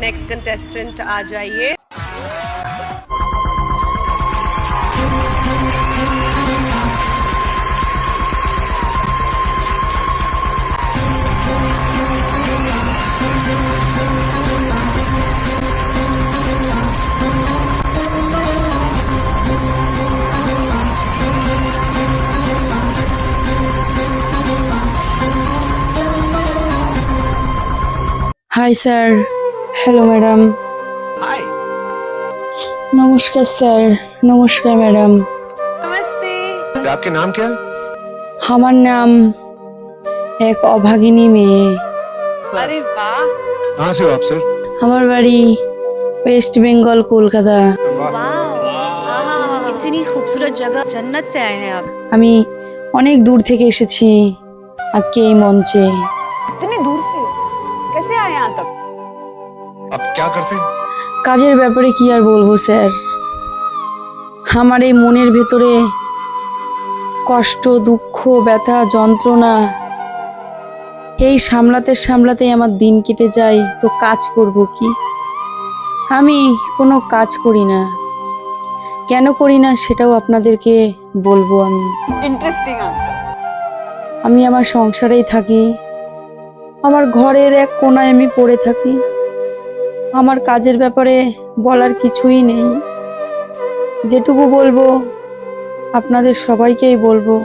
Next contestant आ जाइए Hi, sir. Hello madam हाय নমস্কার sir নমস্কার ম্যাডাম नमस्ते आपके नाम क्या है আমার নাম এক অভাগিনী মেয়ে अरे वाह कहाँ से हो आप सर আমার বাড়ি ওয়েস্ট বেঙ্গল কলকাতা वाह इतनी खूबसूरत जगह जन्नत से आए हैं आप আমি অনেক দূর থেকে এসেছি আজকে এই মঞ্চে क्या करते हैं কাজের ব্যাপারে কি আর বলবো স্যার আমার এই মনের ভেতরে কষ্ট দুঃখ ব্যথা যন্ত্রণা এই সামলাতে সামলাতে আমার দিন কেটে যায় তো কাজ করব কি আমি কোনো কাজ করি না কেন করি না সেটাও আপনাদেরকে বলবো আমি इंटरेस्टिंग आंसर আমি আমার সংসারেই থাকি আমার ঘরের এক কোনায় আমি পড়ে থাকি আমার কাজের ব্যাপারে বলার কিছুই নেই। যেটুকু বলব আপনাদের সবাইকেই বলব।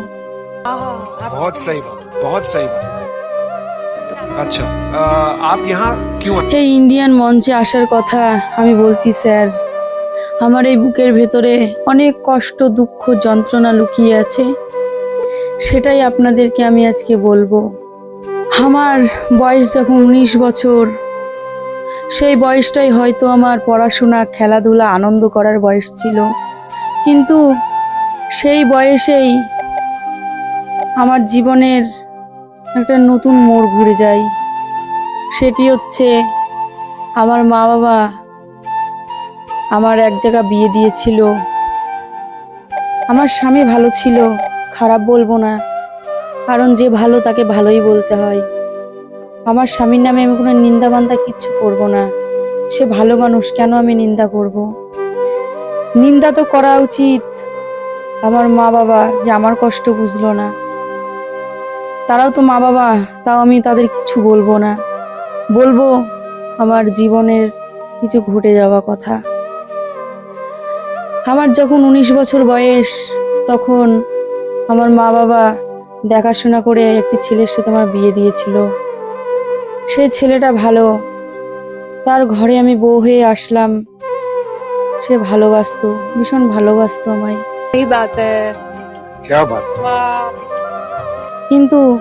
এই ইন্ডিয়ান মঞ্চে আসার কথা আমি বলছি স্যার। আমার এই বুকের ভেতরে অনেক কষ্ট দুঃখ যন্ত্রণা লুকিয়ে আছে। সেটাই আপনাদেরকে আমি আজকে বলব। আমার বয়স যখন উনিশ বছর সেই বয়সটাই হয়তো আমার পড়াশোনা, খেলাধুলা, আনন্দ করার বয়স ছিল। কিন্তু সেই বয়সেই আমার জীবনের একটা নতুন মোড় ঘুরে যায়। সেটি হচ্ছে আমার মা বাবা আমার এক জায়গা বিয়ে দিয়েছিল। আমার স্বামী ভালো ছিল, খারাপ বলব না, কারণ যে ভালো তাকে ভালোই বলতে হয়। আমার স্বামীর নামে আমি কোনো নিন্দা বান্দা কিচ্ছু করব না। সে ভালো মানুষ, কেন আমি নিন্দা করব? নিন্দা তো করা উচিত। আমার মা বাবা যে আমার কষ্ট বুঝলো না। তারাও তো মা বাবা, তাও আমি তাদের কিছু বলব না। বলব, আমার জীবনের কিছু ঘটে যাওয়া কথা। আমার যখন উনিশ বছর বয়স, তখন আমার মা বাবা দেখাশোনা করে একটি ছেলের সাথে আমার বিয়ে দিয়েছিল। সেই ছেলেটা ভালো। তার ঘরে আমি বউ হয়ে আসলাম। সে ভালোবাসত ভীষণ ভালোবাসত আমায়। কিন্তু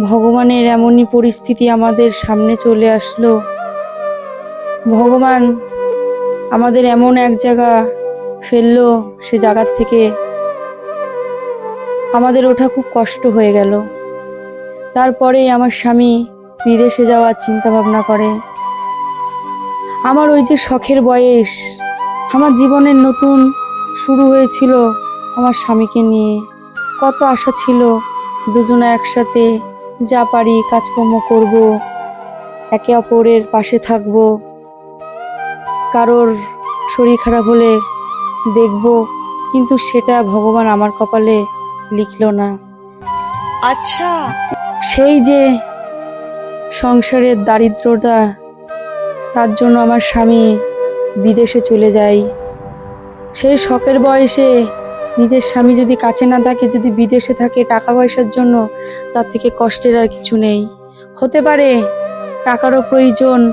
ভগবানের এমনই পরিস্থিতি আমাদের সামনে চলে আসলো। ভগবান আমাদের এমন এক জায়গা ফেলল সে জায়গার থেকে আমাদের ওঠা খুব কষ্ট হয়ে গেল। তারপরে আমার স্বামী বিদেশে যাওয়ার চিন্তা ভাবনা করে। আমার ওই যে শখের বয়স আমার জীবনের নতুন শুরু হয়েছিল আমার স্বামীকে নিয়ে। কত আশা ছিল দুজনে একসাথে যা পারি কাজকর্ম করব একে অপরের পাশে থাকব। কারোর শরীর খারাপ হলে দেখব কিন্তু সেটা ভগবান আমার কপালে লিখল না। আচ্ছা। সেই যে সংসারের দারিদ্রতা, তার জন্য আমার স্বামী বিদেশে চলে যায়। সেই শখের বয়সে নিজের স্বামী যদি কাছে না থাকে, যদি বিদেশে থাকে টাকা পয়সার জন্য, তার থেকে কষ্টের আর কিছু নেই। হতে পারে টাকারও প্রয়োজন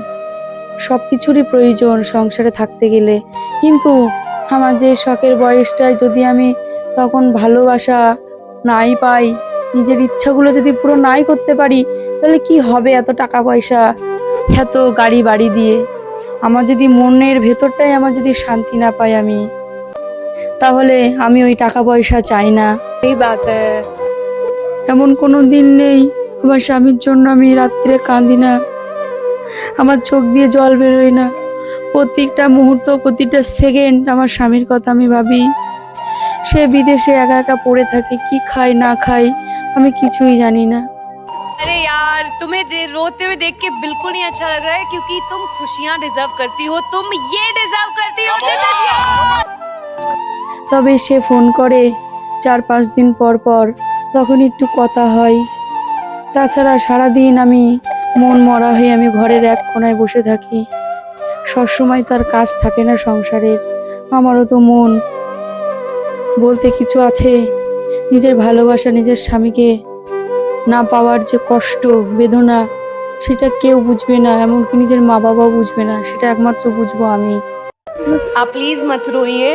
সব কিছুরই প্রয়োজন সংসারে থাকতে গেলে। কিন্তু আমার যে শখের বয়সটায় যদি আমি তখন ভালোবাসা নাই পাই নিজের ইচ্ছাগুলো যদি পুরো নাই করতে পারি তাহলে কি হবে এত টাকা পয়সা এত গাড়ি বাড়ি দিয়ে? আমার যদি মনের ভেতরটাই আমার যদি শান্তি না পাই আমি তাহলে আমি ওই টাকা পয়সা চাই না। এই বাত এমন কোনো দিন নেই আমার স্বামীর জন্য আমি রাত্রে কাঁদি না। আমার চোখ দিয়ে জল বেরোয় না। প্রত্যেকটা মুহূর্ত প্রতিটা সেকেন্ড আমার স্বামীর কথা আমি ভাবি। সে বিদেশে একা একা পড়ে থাকে কি খায় না খায় আমি কিছুই জানি না अरे यार तुम्हें दे- रोते हुए देख के बिल्कुल नहीं अच्छा लग रहा है क्योंकि तुम खुशियां डिजर्व करती हो तुम ये डिजर्व करती हो তবে সে ফোন করে চার পাঁচ দিন পর পর তখন একটু কথা হয় তাছাড়া সারাদিন আমি মন মরা হয়ে আমি ঘরের এক কোনায় বসে থাকি সবসময় তার কাজ থাকে না সংসারের আমারও তো মন বলতে কিছু আছে নিজের ভালোবাসা নিজের স্বামীকে না পাওয়ার যে কষ্ট বেদনা সেটা কেউ বুঝবে না এমনকি নিজের মা বাবাও বুঝবে না সেটা একমাত্র বুঝবো আমি आप प्लीज मत रोइए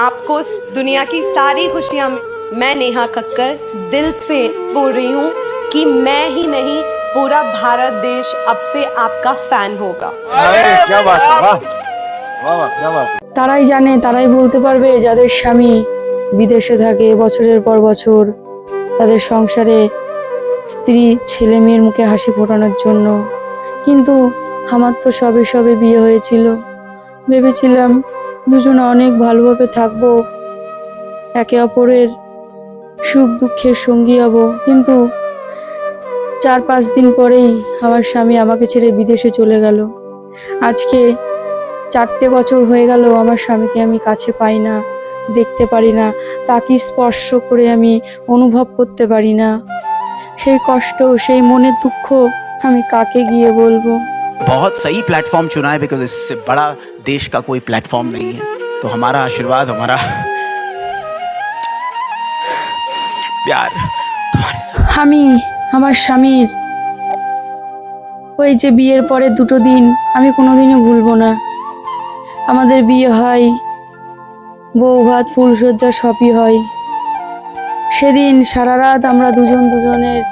आपको इस दुनिया की सारी खुशियां मैं नेहा कक्कर दिल से बोल रही हूँ कि मैं ही नहीं पूरा भारत देश अब से आपका फैन होगा अरे क्या बात है वाह वाह वाह क्या बात है তারাই জানে তারাই বলতে পারবে যাদের স্বামী বিদেশে থাকে বছরের পর বছর, তাদের সংসারে স্ত্রী, ছেলে মেয়ের মুখে হাসি ফোটানোর জন্য। কিন্তু আমার তো সবে সবে বিয়ে হয়েছিল। ভেবেছিলাম দুজনে অনেক ভালোভাবে থাকব, একে অপরের সুখ দুঃখের সঙ্গী হব। কিন্তু চার পাঁচ দিন পরেই আমার স্বামী আমাকে ছেড়ে বিদেশে চলে গেল। আজকে চারটে বছর হয়ে গেল আমার স্বামীকে আমি কাছে পাই না। দেখতে পারি না তাকে স্পর্শ করে আমি অনুভব করতে পারি না সেই কষ্ট সেই মনের দুঃখ আমি কাকে গিয়ে বলবো बहुत सही प्लेटफॉर्म चुना है बिकॉज इससे बड़ा देश का कोई प्लेटफॉर्म नहीं है तो हमारा आशीर्वाद हमारा प्यार तुम्हारे साथ আমি আমার স্বামীর ওই যে বিয়ের পরে দুটো দিন আমি কোনোদিনও ভুলবো না আমাদের বিয়ে হয় বউ ভাত ফুলসজ্জা সবই হয়। সেদিন সারা রাত আমরা দুজন দুজনের,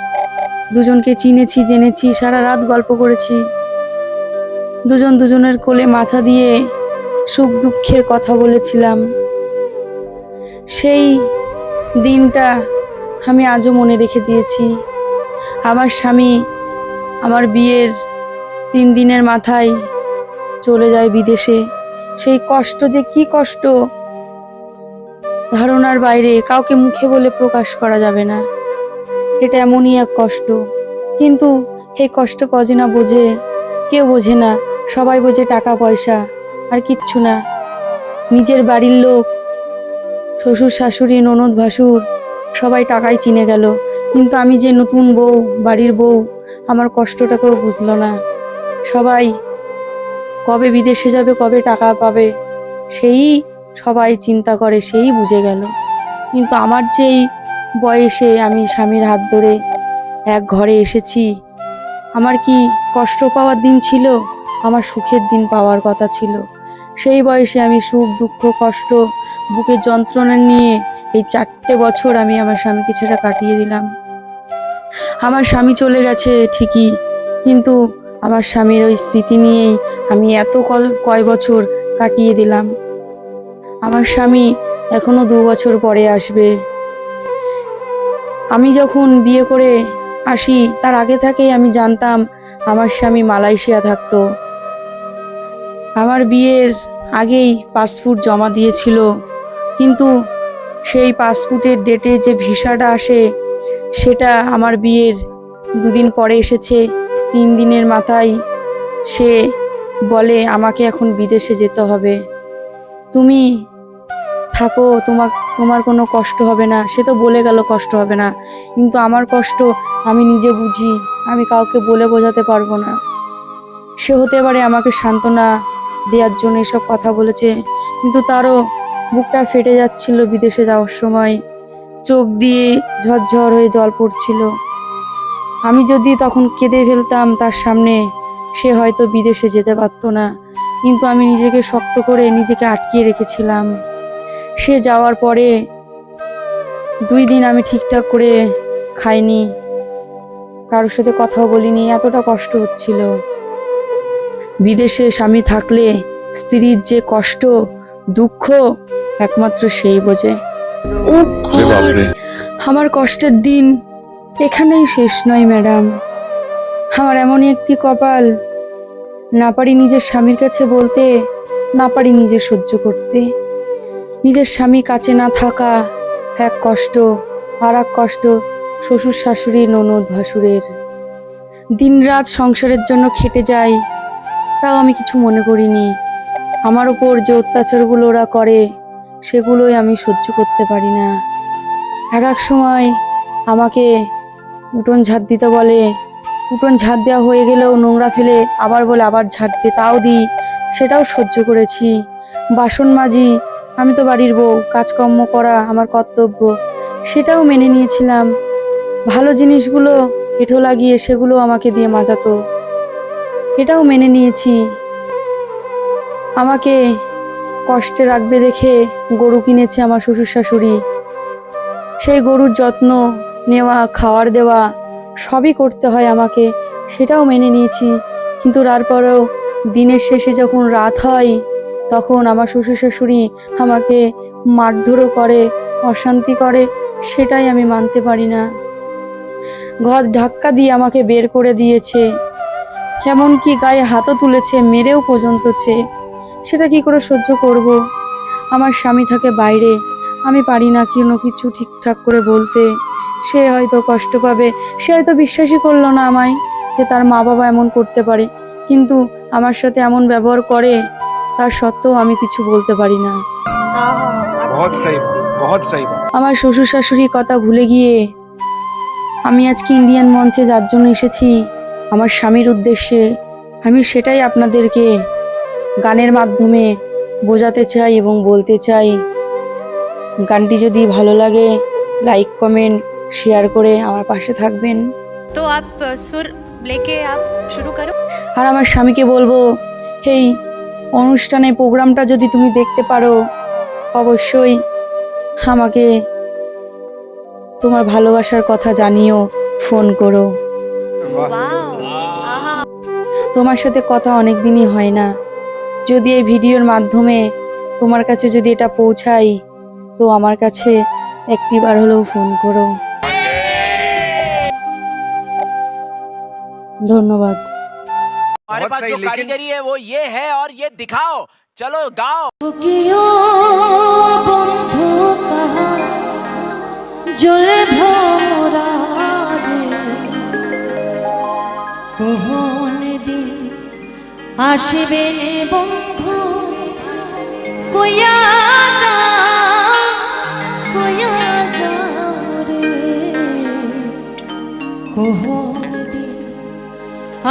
দুজনকে চিনেছি, জেনেছি সারা রাত গল্প করেছি। দুজন দুজনের কোলে মাথা দিয়ে সুখ দুঃখের কথা বলেছিলাম। সেই দিনটা আমি আজও মনে রেখে দিয়েছি। আমার স্বামী আমার বিয়ের তিন দিনের মাথায় চলে যায় বিদেশে। সেই কষ্ট যে কি কষ্ট! ধারণার বাইরে কাউকে মুখে বলে প্রকাশ করা যাবে না। এটা এমনই এক কষ্ট। কিন্তু এই কষ্ট কজনা বোঝে? কেউ বোঝে না। সবাই বোঝে টাকা, পয়সা, আর কিচ্ছু না। নিজের বাড়ির লোক, শ্বশুর, শাশুড়ি, ননদ, ভাসুর, সবাই টাকাই চিনে গেল। কিন্তু আমি যে নতুন বউ, বাড়ির বউ, আমার কষ্টটাকেও বুঝলো না। সবাই কবে বিদেশে যাবে, কবে টাকা পাবে, সেই সবাই চিন্তা করে সেই বুঝে গেল। কিন্তু আমার যেই বয়সে আমি স্বামীর হাত ধরে এক ঘরে এসেছি, আমার কি কষ্ট পাওয়ার দিন ছিল? আমার সুখের দিন পাওয়ার কথা ছিল। সেই বয়সে আমি সুখ, দুঃখ, কষ্ট, বুকের যন্ত্রণা নিয়ে এই চারটে বছর আমি আমার স্বামীকে ছেড়ে কাটিয়ে দিলাম। আমার স্বামী চলে গেছে ঠিকই, কিন্তু আমার স্বামীর ওই স্মৃতি নিয়েই আমি এত কল- কয় বছর কাটিয়ে দিলাম। আমার স্বামী এখনও দু বছর পরে আসবে। আমি যখন বিয়ে করে আসি, তার আগে থেকেই আমি জানতাম আমার স্বামী মালয়েশিয়া থাকতো। আমার বিয়ের আগেই পাসপোর্ট জমা দিয়েছিল, কিন্তু সেই পাসপোর্টের ডেটে যে ভিসাটা আসে, সেটা আমার বিয়ের দুদিন পরে এসেছে। তিন দিনের মাথায় সে বলে, আমাকে এখন বিদেশে যেতে হবে। তুমি থাকো তোমার তোমার কোনো কষ্ট হবে না। সে তো বলে গেল কষ্ট হবে না। কিন্তু আমার কষ্ট আমি নিজে বুঝি, আমি কাউকে বলে বোঝাতে পারব না। সে হতে পারে আমাকে সান্ত্বনা দেওয়ার জন্য এসব কথা বলেছে, কিন্তু তারও বুকটা ফেটে যাচ্ছিল বিদেশে যাওয়ার সময়। চোখ দিয়ে ঝরঝর হয়ে জল পড়ছিল। আমি যদি তখন কেঁদে ফেলতাম তার সামনে, সে হয়তো বিদেশে যেতে পারতো না। কিন্তু আমি নিজেকে শক্ত করে নিজেকে আটকিয়ে রেখেছিলাম। সে যাওয়ার পরে দুই দিন আমি ঠিকঠাক করে খাইনি কারোর সাথে কথাও বলিনি এতটা কষ্ট হচ্ছিল। বিদেশে স্বামী থাকলে স্ত্রীর যে কষ্ট দুঃখ একমাত্র সেই বোঝে। আমার কষ্টের দিন এখানেই শেষ নয় ম্যাডাম। আমার এমনই একটি কপাল না পারি নিজের স্বামীর কাছে বলতে, না পারি নিজে সহ্য করতে। নিজের স্বামী কাছে না থাকা এক কষ্ট, আর এক কষ্ট শ্বশুর শাশুড়ি, ননদ ভাসুরের। দিনরাত সংসারের জন্য খেটে যাই, তাও আমি কিছু মনে করিনি। আমার ওপর যে অত্যাচারগুলো ওরা করে, সেগুলোই আমি সহ্য করতে পারি না। এক এক সময় আমাকে উঠোন ঝাড় দিতে বলে উঠোন ঝাড় দেওয়া হয়ে গেলেও নোংরা ফেলে আবার বলে আবার ঝাড় দে তাও দিই। সেটাও সহ্য করেছি। বাসন মাজি, আমি তো বাড়ির বউ, কাজকর্ম করা আমার কর্তব্য। সেটাও মেনে নিয়েছিলাম। ভালো জিনিসগুলো এঁঠো লাগিয়ে সেগুলো আমাকে দিয়ে মাজাতো। এটাও মেনে নিয়েছি। আমাকে কষ্টে রাখবে দেখে গরু কিনেছে আমার শ্বশুর শাশুড়ি সেই গরুর যত্ন নেওয়া, খাওয়ার দেওয়া সবই করতে হয় আমাকে, সেটাও মেনে নিয়েছি। কিন্তু তারপরেও দিনের শেষে যখন রাত হয়, তখন আমার শ্বশুর শাশুড়ি আমাকে মারধরও করে, অশান্তি করে, সেটাই আমি মানতে পারি না। ঘর ধাক্কা দিয়ে আমাকে বের করে দিয়েছে। এমনকি গায়ে হাতও তুলেছে, মেরেও পর্যন্ত পর্যন্তছে সেটা কি করে সহ্য করব? আমার স্বামী থাকে বাইরে, আমি পারি না কোনো কিছু ঠিকঠাক করে বলতে। সে হয়তো কষ্ট পাবে সে হয়তো বিশ্বাসই করল না আমায় যে তার মা বাবা এমন করতে পারে। কিন্তু আমার সাথে এমন ব্যবহার করে তার সত্ত্বেও আমি কিছু বলতে পারি না। আমার শ্বশুর শাশুড়ির কথা ভুলে গিয়ে আমি আজকে ইন্ডিয়ান মঞ্চে যার জন্য এসেছি আমার স্বামীর উদ্দেশ্যে আমি সেটাই আপনাদেরকে গানের মাধ্যমে বোঝাতে চাই এবং বলতে চাই। গানটি যদি ভালো লাগে লাইক কমেন্ট শেয়ার করে আমার পাশে থাকবেন। তো আপ সুর আপ শুরু করো। আর আমার স্বামীকে বলব হেই অনুষ্ঠানে প্রোগ্রামটা যদি তুমি দেখতে পারো অবশ্যই আমাকে তোমার ভালোবাসার কথা জানিও ফোন করো। তোমার সাথে কথা অনেক দিনই হয় না। যদি এই ভিডিওর মাধ্যমে তোমার কাছে যদি এটা পৌঁছাই তো আমার কাছে একটিবার হলেও ফোন করো। ধন্যবাদ हमारे बहुत पास सही, जो लेकिन- कारीगरी है वो ये है और ये दिखाओ चलो गाओ কিয় বন্ধু কাহা জলে ভরা রে কোহন দিন আসবে বন্ধু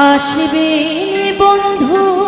আসবে বন্ধু।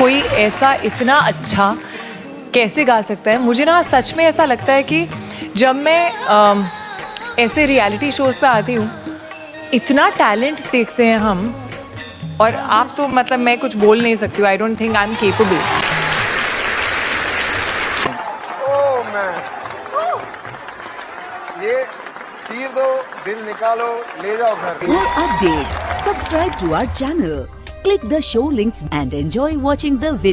कोई ऐसा इतना अच्छा कैसे गा सकता है? मुझे ना सच में ऐसा लगता है कि जब मैं अम, ऐसे रियलिटी शोज़ पे आती हूँ इतना टैलेंट देखते हैं हम और आप तो मतलब मैं कुछ बोल नहीं सकती हूँ। I don't think I am capable ये चीर दो दिल निकालो ले जाओ घर। Updates, subscribe to our channel, click the show links and enjoy watching the video.